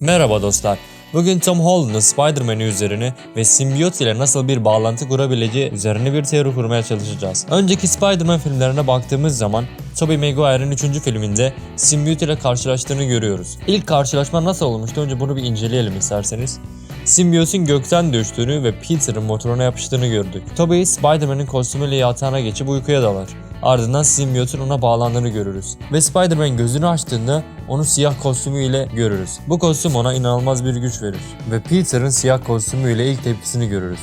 Merhaba dostlar. Bugün Tom Holland'ın Spider-Man'i üzerine ve simbiyot ile nasıl bir bağlantı kurabileceği üzerine bir teori kurmaya çalışacağız. Önceki Spider-Man filmlerine baktığımız zaman Tobey Maguire'ın 3. filminde simbiyot ile karşılaştığını görüyoruz. İlk karşılaşma nasıl olmuştu? Önce bunu bir inceleyelim isterseniz. Simbiyotun gökten düştüğünü ve Peter'ın motoruna yapıştığını gördük. Tobey Spider-Man'in kostümüyle yatağına geçip uykuya dalar. Ardından simbiyotun ona bağlandığını görürüz. Ve Spider-Man gözünü açtığında onu siyah kostümüyle görürüz. Bu kostüm ona inanılmaz bir güç verir. Ve Peter'ın siyah kostümüyle ilk tepkisini görürüz.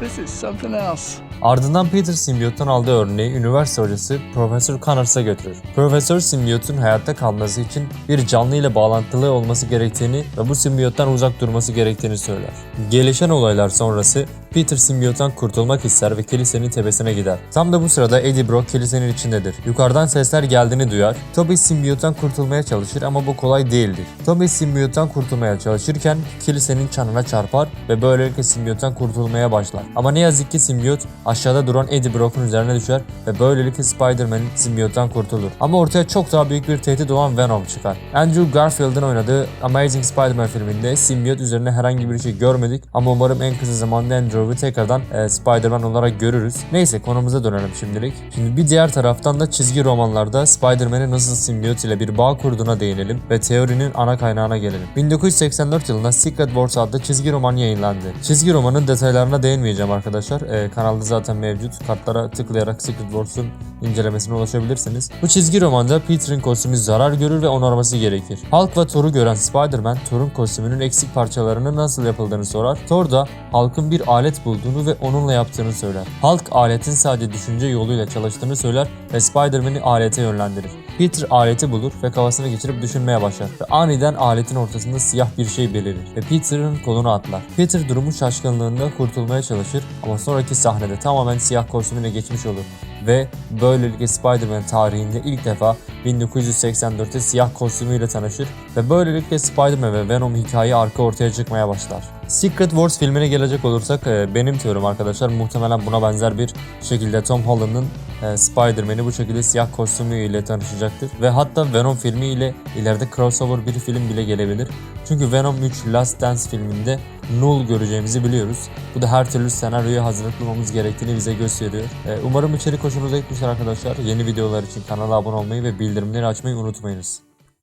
This is something else. Ardından Peter simbiyottan aldığı örneği üniversite hocası Profesör Connors'a götürür. Profesör simbiyotun hayatta kalması için bir canlı ile bağlantılı olması gerektiğini ve bu simbiyottan uzak durması gerektiğini söyler. Gelişen olaylar sonrası Peter simbiyottan kurtulmak ister ve kilisenin tepesine gider. Tam da bu sırada Eddie Brock kilisenin içindedir. Yukarıdan sesler geldiğini duyar. Toby simbiyottan kurtulmaya çalışır ama bu kolay değildir. Toby simbiyottan kurtulmaya çalışırken kilisenin çanına çarpar ve böylelikle simbiyottan kurtulmaya başlar. Ama ne yazık ki simbiyot aşağıda duran Eddie Brock'un üzerine düşer ve böylelikle Spider-Man simbiyottan kurtulur. Ama ortaya çok daha büyük bir tehdit olan Venom çıkar. Andrew Garfield'ın oynadığı Amazing Spider-Man filminde simbiyot üzerine herhangi bir şey görmedik ama umarım en kısa zamanda Andrew'u tekrardan e, Spider-Man olarak görürüz. Neyse konumuza dönelim şimdilik. Şimdi bir diğer taraftan da çizgi romanlarda Spider-Man'in nasıl simbiyot ile bir bağ kurduğuna değinelim ve teorinin ana kaynağına gelelim. 1984 yılında Secret Wars adlı çizgi roman yayınlandı. Çizgi romanın detaylarına değinmeyeceğim arkadaşlar. E, kanalda zaten mevcut. Kartlara tıklayarak Secret Wars'un incelemesine ulaşabilirsiniz. Bu çizgi romanda Peter'ın kostümü zarar görür ve onarması gerekir. Hulk ve Thor'u gören Spider-Man, Thor'un kostümünün eksik parçalarının nasıl yapıldığını sorar. Thor da Hulk'ın bir alet bulduğunu ve onunla yaptığını söyler. Hulk aletin sadece düşünce yoluyla çalıştığını söyler ve Spider-Man'i alete yönlendirir. Peter aleti bulur ve kafasına geçirip düşünmeye başlar ve aniden aletin ortasında siyah bir şey belirir ve Peter'ın koluna atlar. Peter durumun şaşkınlığında kurtulmaya çalışır ama sonraki sahnede tamamen siyah kostümüne geçmiş olur ve böylelikle Spider-Man tarihinde ilk defa 1984'te siyah kostümüyle tanışır ve böylelikle Spider-Man ve Venom hikaye arka ortaya çıkmaya başlar. Secret Wars filmine gelecek olursak e, benim teorim arkadaşlar muhtemelen buna benzer bir şekilde Tom Holland'ın e, Spider-Man'i bu şekilde siyah kostümüyle tanışacaktır. Ve hatta Venom filmi ile ileride crossover bir film bile gelebilir. Çünkü Venom 3 Last Dance filminde Null göreceğimizi biliyoruz. Bu da her türlü senaryoya hazırlıklamamız gerektiğini bize gösteriyor. E, umarım içerik hoşunuza gitmiştir arkadaşlar. Yeni videolar için kanala abone olmayı ve bildirimleri açmayı unutmayınız.